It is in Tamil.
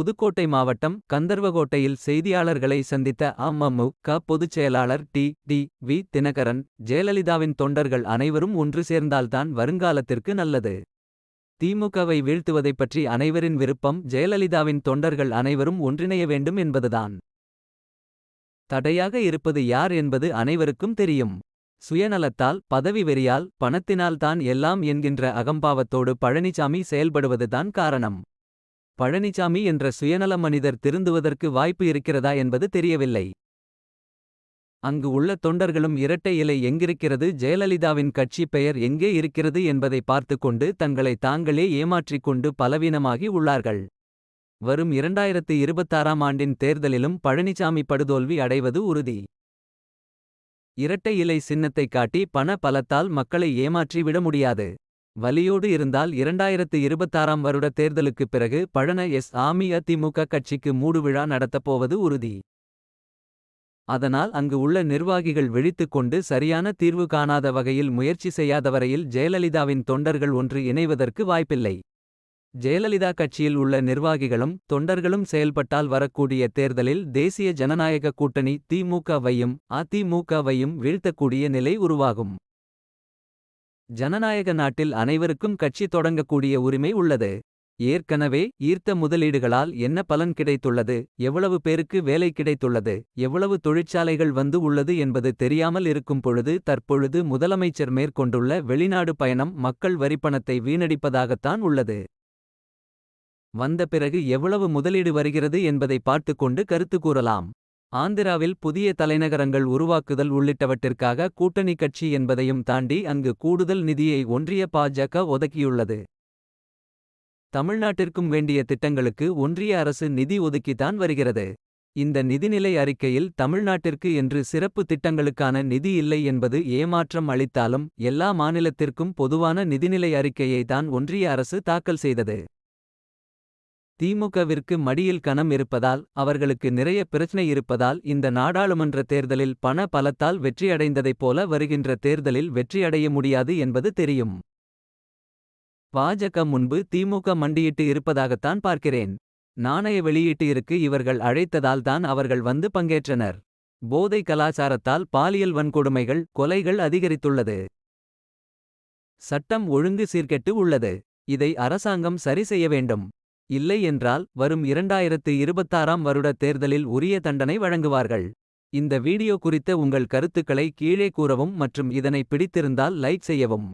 புதுக்கோட்டை மாவட்டம் கந்தர்வகோட்டையில் செய்தியாளர்களை சந்தித்த அமமுக பொதுச் செயலாளர் டி. டி. வி. தினகரன் ஜெயலலிதாவின் தொண்டர்கள் அனைவரும் ஒன்று சேர்ந்தால்தான் வருங்காலத்திற்கு நல்லது. திமுகவை வீழ்த்துவதைப் பற்றி அனைவரின் விருப்பம் ஜெயலலிதாவின் தொண்டர்கள் அனைவரும் ஒன்றிணைய வேண்டும் என்பதுதான். தடையாக இருப்பது யார் என்பது அனைவருக்கும் தெரியும். சுயநலத்தால் பதவி வெறியால் பணத்தினால் தான் எல்லாம் என்கின்ற அகம்பாவத்தோடு பழனிசாமி செயல்படுவதுதான் காரணம். பழனிசாமி என்ற சுயநல மனிதர் திருந்துவதற்கு வாய்ப்பு இருக்கிறதா என்பது தெரியவில்லை. அங்கு உள்ள தொண்டர்களும் இரட்டை இலை எங்கிருக்கிறது ஜெயலலிதாவின் கட்சி பெயர் எங்கே இருக்கிறது என்பதை பார்த்துக் கொண்டு தங்களை தாங்களே ஏமாற்றிக் கொண்டு பலவீனமாகி உள்ளார்கள். வரும் இரண்டாயிரத்து இருபத்தாறாம் ஆண்டின் தேர்தலிலும் பழனிசாமி படுதோல்வி அடைவது உறுதி. இரட்டை இலை சின்னத்தை காட்டி பண பலத்தால் மக்களை ஏமாற்றி விட முடியாது. வலியோடு இருந்தால் இரண்டாயிரத்து இருபத்தாறாம் வருட தேர்தலுக்குப் பிறகு பழன எஸ். ஆமி அதிமுக கட்சிக்கு மூடுவிழா நடத்தப்போவது உறுதி. அதனால் அங்கு உள்ள நிர்வாகிகள் விழித்துக் கொண்டு சரியான தீர்வு காணாத வகையில் முயற்சி செய்யாத வரையில் ஜெயலலிதாவின் தொண்டர்கள் ஒன்று இணைவதற்கு வாய்ப்பில்லை. ஜெயலலிதா கட்சியில் உள்ள நிர்வாகிகளும் தொண்டர்களும் செயல்பட்டால் வரக்கூடிய தேர்தலில் தேசிய ஜனநாயக கூட்டணி திமுகவையும் அதிமுகவையும் வீழ்த்தக்கூடிய நிலை உருவாகும். ஜனநாயக நாட்டில் அனைவருக்கும் கட்சி தொடங்கக்கூடிய உரிமை உள்ளது. ஏற்கனவே ஈர்த்த முதலீடுகளால் என்ன பலன் கிடைத்துள்ளது? எவ்வளவு பேருக்கு வேலை கிடைத்துள்ளது? எவ்வளவு தொழிற்சாலைகள் வந்து உள்ளது என்பது தெரியாமல் இருக்கும் பொழுது தற்பொழுது முதலமைச்சர் மேற்கொண்டுள்ள வெளிநாடு பயணம் மக்கள் வரிப்பணத்தை வீணடிப்பதாகத்தான் உள்ளது. வந்த பிறகு எவ்வளவு முதலீடு வருகிறது என்பதை பார்த்துக்கொண்டு கருத்து கூறலாம். ஆந்திராவில் புதிய தலைநகரங்கள் உருவாக்குதல் உள்ளிட்டவற்றிற்காக கூட்டணி கட்சி என்பதையும் தாண்டி அங்கு கூடுதல் நிதியை ஒன்றிய பாஜக ஒதுக்கியுள்ளது. தமிழ்நாட்டிற்கும் வேண்டிய திட்டங்களுக்கு ஒன்றிய அரசு நிதி ஒதுக்கித்தான் வருகிறது. இந்த நிதிநிலை அறிக்கையில் தமிழ்நாட்டிற்கு என்று சிறப்பு திட்டங்களுக்கான நிதி இல்லை என்பது ஏமாற்றம் அளித்தாலும் எல்லா மாநிலத்திற்கும் பொதுவான நிதிநிலை அறிக்கையை தான் ஒன்றிய அரசு தாக்கல் செய்தது. திமுகவிற்கு மடியில் கனம் இருப்பதால் அவர்களுக்கு நிறைய பிரச்சனை இருப்பதால் இந்த நாடாளுமன்ற தேர்தலில் பண பலத்தால் வெற்றியடைந்ததைப் போல வருகின்ற தேர்தலில் வெற்றியடைய முடியாது என்பது தெரியும். பாஜக முன்பு திமுக மண்டியிட்டு இருப்பதாகத்தான் பார்க்கிறேன். நாணய வெளியீட்டு இருக்கு இவர்கள் அழைத்ததால் தான் அவர்கள் வந்து பங்கேற்றனர். போதை கலாச்சாரத்தால் பாலியல் வன்கொடுமைகள் கொலைகள் அதிகரித்துள்ளது. சட்டம் ஒழுங்கு சீர்கெட்டு உள்ளது. இதை அரசாங்கம் சரி செய்ய வேண்டும். இல்லை என்றால் வரும் இரண்டாயிரத்து இருபத்தாறாம் வருட தேர்தலில் உரிய தண்டனை வழங்குவார்கள். இந்த வீடியோ குறித்த உங்கள் கருத்துக்களை கீழே கூறவும் மற்றும் இதனை பிடித்திருந்தால் லைக் செய்யவும்.